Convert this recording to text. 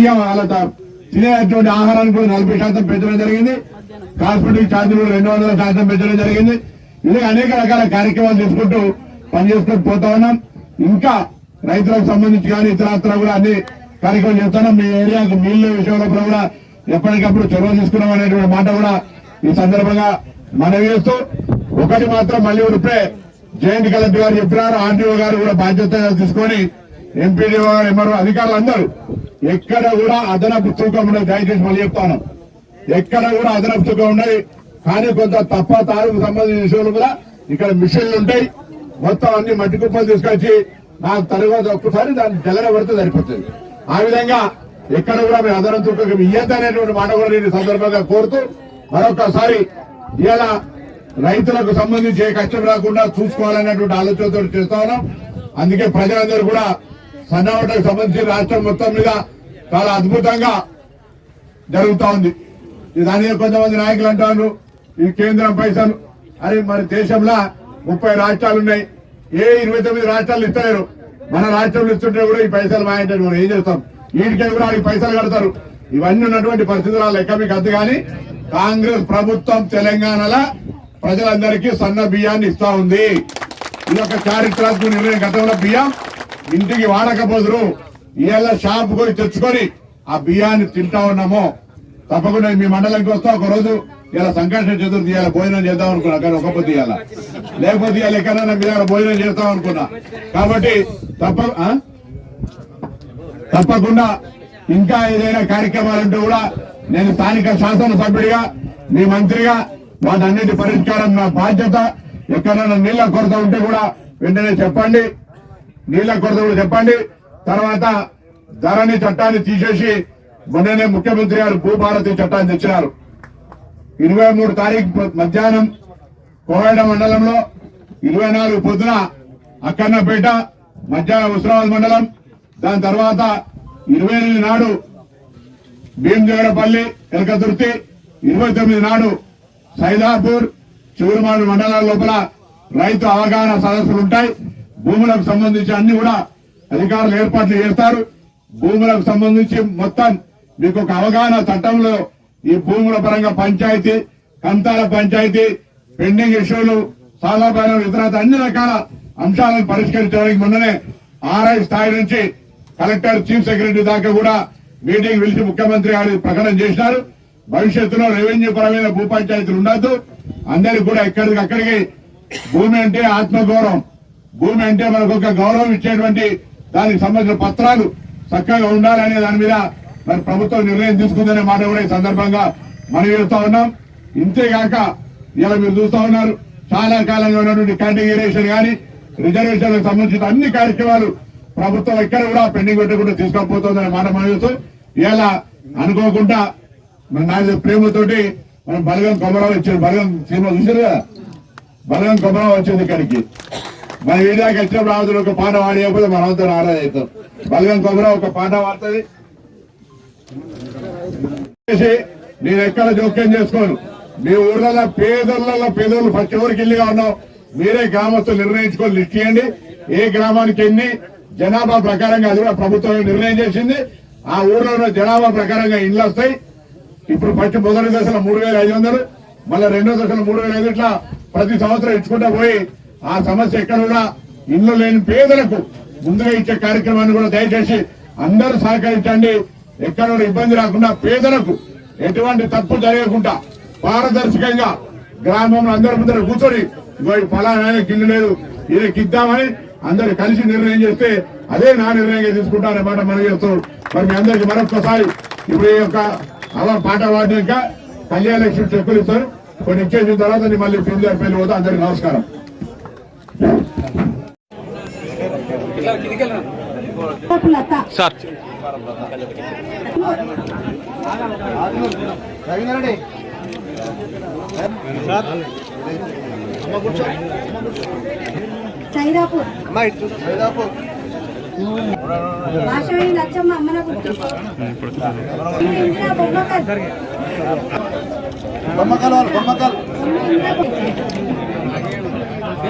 బియ్యం వాళ్ళ తినేటువంటి ఆహారాన్ని కూడా నలభై శాతం పెంచడం జరిగింది. కాస్మెటిక్ ఛార్జీలు రెండు వందల శాతం పెంచడం జరిగింది. ఇలా అనేక రకాల కార్యక్రమాలు తీసుకుంటూ పనిచేసుకుంటూ పోతా ఉన్నాం. ఇంకా రైతులకు సంబంధించి కానీ ఇతరత్ర కూడా అన్ని కార్యక్రమాలు చేస్తున్నాం మీ ఏరియాకు నీళ్ళ విషయంలో కూడా ఎప్పటికప్పుడు చొరవ తీసుకున్నాం అనేటువంటి మాట కూడా ఈ సందర్భంగా మనవి చేస్తూ ఒకటి మాత్రం మళ్ళీ ఉడిపే జయంతి కలెక్టర్ గారు చెప్పినారు. ఆర్డీఓ గారు కూడా బాధ్యత తీసుకొని ఎంపీడీఓ గారు ఎంఆర్ఓ అధికారులు అందరూ ఎక్కడ కూడా అదనపు తూకం ఉండదు దయచేసి మళ్ళీ చెప్తాను. ఎక్కడ కూడా అదనపు తూకం ఉండదు కానీ కొంత తప్ప తారుకు సంబంధించిన విషయాలు కూడా ఇక్కడ మిషన్లు ఉంటాయి. మొత్తం అన్ని మట్టి కుప్పలు తీసుకొచ్చి నాకు తర్వాత ఒక్కసారి దాన్ని తెల్లర పడితే సరిపోతుంది. ఆ విధంగా ఎక్కడ కూడా మేము అదనం తూకం ఇయ్యద్దు మాట కూడా నేను ఈ సందర్భంగా కోరుతూ మరొకసారి ఇలా రైతులకు సంబంధించి ఏ కష్టం రాకుండా చూసుకోవాలనేటువంటి ఆలోచనతో చేస్తా ఉన్నాం. అందుకే ప్రజలందరూ కూడా సన్నవటకు సంబంధించి రాష్ట్రం మొత్తం మీద చాలా అద్భుతంగా జరుగుతూ ఉంది. ఈ దాని కొంతమంది నాయకులు అంటారు ఈ కేంద్రం పైసలు. అని మరి దేశంలో ముప్పై రాష్ట్రాలు ఉన్నాయి. ఏ ఇరవై తొమ్మిది రాష్ట్రాలు ఇస్తలేరు. మన రాష్ట్రంలో ఇస్తుంటే కూడా ఈ పైసలు మాయంటే మనం ఏం చేస్తాం? వీటికే కూడా ఈ పైసలు కడతారు? ఇవన్నీ ఉన్నటువంటి పరిస్థితులు ఆ లెక్క మీకు అద్దు కానీ కాంగ్రెస్ ప్రభుత్వం తెలంగాణలో ప్రజలందరికీ సన్న బియ్యాన్ని ఇస్తా ఉంది. ఇది ఒక చారిత్రాత్మక నిర్ణయం. గతంలో బియ్యం ఇంటికి వాడకపోదురు ఇవాళ షాప్ పోయి తెచ్చుకొని ఆ బియ్యాన్ని తింటా ఉన్నాము. తప్పకుండా మీ మండలానికి వస్తా ఒక రోజు ఇలా సంకర్షణ చతుర్థి ఇలా భోజనం చేద్దాం అనుకున్నా కానీ ఒక పొద్దు ఇవాళ. లేకపోతే ఇవాళ ఎక్కడైనా మీ దగ్గర భోజనం చేస్తాం అనుకున్నా. కాబట్టి తప్ప ఆ? తప్పకుండా ఇంకా ఏదైనా కార్యక్రమాలుంటే కూడా నేను స్థానిక శాసనసభ్యుడిగా మీ మంత్రిగా వాటన్నిటి పరిష్కారం నా బాధ్యత. ఎక్కడైనా నీళ్ళ కొరత ఉంటే కూడా వెంటనే చెప్పండి. నీళ్ళ కొరత కూడా చెప్పండి. తర్వాత ధరణి చట్టాన్ని తీసేసి మొన్ననే ముఖ్యమంత్రి గారు భూభారతి చట్టాన్ని తెచ్చినారు. ఇరవై మూడు తారీఖు మధ్యాహ్నం కోవేడ మండలంలో ఇరవై నాలుగు పొద్దున అక్కన్నపేట మధ్యాహ్నం ఉస్మానాబాద్ మండలం దాని తర్వాత ఇరవై ఎనిమిది నాడు భీమదేవరపల్లి ఎలకతుర్తి ఇరవై తొమ్మిది నాడు సైదాపూర్ చిగురుమాడు మండలాల లోపల రైతు అవగాహన సదస్సులు ఉంటాయి. భూములకు సంబంధించి అన్ని కూడా అధికారులు ఏర్పాట్లు చేస్తారు. భూములకు సంబంధించి మొత్తం మీకు ఒక అవగాహన చట్టంలో ఈ భూముల పరంగా పంచాయతీ కంతాల పంచాయతీ పెండింగ్ ఇష్యూలు సాధారణ ఇతర అన్ని రకాల అంశాలను పరిష్కరించడానికి మొన్ననే ఆర్ఐ స్థాయి నుంచి కలెక్టర్ చీఫ్ సెక్రటరీ దాకా కూడా మీటింగ్ పిలిచి ముఖ్యమంత్రి గారు ప్రకటన చేసినారు. భవిష్యత్తులో రెవెన్యూ పరమైన భూ పంచాయతీలు ఉండద్దు. అందరికి కూడా ఎక్కడికి అక్కడికి భూమి అంటే ఆత్మగౌరవం. భూమి అంటే మనకు ఒక గౌరవం ఇచ్చేటువంటి దానికి సంబంధించిన పత్రాలు చక్కగా ఉండాలనే దాని మీద మరి ప్రభుత్వం నిర్ణయం తీసుకుందనే మాట కూడా ఈ సందర్భంగా మనం చేస్తా ఉన్నాం. ఇంతేగాక ఇలా మీరు చూస్తా ఉన్నారు చాలా కాలంగా ఉన్నటువంటి కేటగిరేషన్ కానీ రిజర్వేషన్లకు సంబంధించిన అన్ని కార్యక్రమాలు ప్రభుత్వం ఎక్కడ కూడా పెండింగ్ పెట్టకుండా తీసుకోకపోతుందని మాట మనం చూస్తూ ఇలా అనుకోకుండా మన నాయన ప్రేమతోటి మనం బలగం కొమరావు ఇచ్చారు. బలగం సినిమా చూసారు కదా? బలగం కొమరావు వచ్చింది ఇక్కడికి. మన వీడియోకి వచ్చినప్పుడు ఆమెతో ఒక పాట వాడియకపోతే మనమంతా నారాజ్ అవుతాం బలగం కొమరావు ఒక పాట వాడుతుంది నేను ఎక్కడ జోక్యం చేసుకోను. మీ ఊర్లలో పేదలలో పేదోళ్ళు ప్రతి ఊరికి ఇల్లుగా ఉన్నాం. మీరే గ్రామస్తులు నిర్ణయించుకొని లిస్ట్ చేయండి. ఏ గ్రామానికి ఎన్ని జనాభా ప్రకారంగా అది కూడా ప్రభుత్వం నిర్ణయం చేసింది. ఆ ఊర్లో ఉన్న జనాభా ప్రకారంగా ఇండ్లు వస్తాయి. ఇప్పుడు ఫస్ట్ మొదటి దశలో మూడు వేల ఐదు వందలు మళ్ళీ రెండో దశలో మూడు వేల ఐదు ఇట్లా ప్రతి సంవత్సరం ఇచ్చుకుంటా పోయి ఆ సమస్య ఎక్కడ కూడా ఇల్లు లేని పేదలకు ముందుగా ఇచ్చే కార్యక్రమాన్ని కూడా దయచేసి అందరూ సహకరించండి. ఎక్కడ ఇబ్బంది రాకుండా పేదలకు ఎటువంటి తప్పు జరగకుండా పారదర్శకంగా గ్రామంలో అందరి ముందర కూర్చొని ఫలానా ఇల్లు లేదు ఈయనకి ఇద్దామని అందరు కలిసి నిర్ణయం చేస్తే అదే నా నిర్ణయంగా తీసుకుంటారనే మాట మనం చేస్తూ మరి మీ అందరికి మరొకసారి ఇప్పుడు ఈ యొక్క అలా పాట పాడినాక కళ్యాణ లక్ష్మి చెక్కులు ఇస్తారు. కొన్ని ఇచ్చేసిన తర్వాత మళ్ళీ పిల్లలు పెళ్ళి పోతే అందరికి నమస్కారం. సార్. లచ్చమ్మ అమ్మన బొమ్మకల్ వాళ్ళు బొమ్మకల్ రవి అందరూ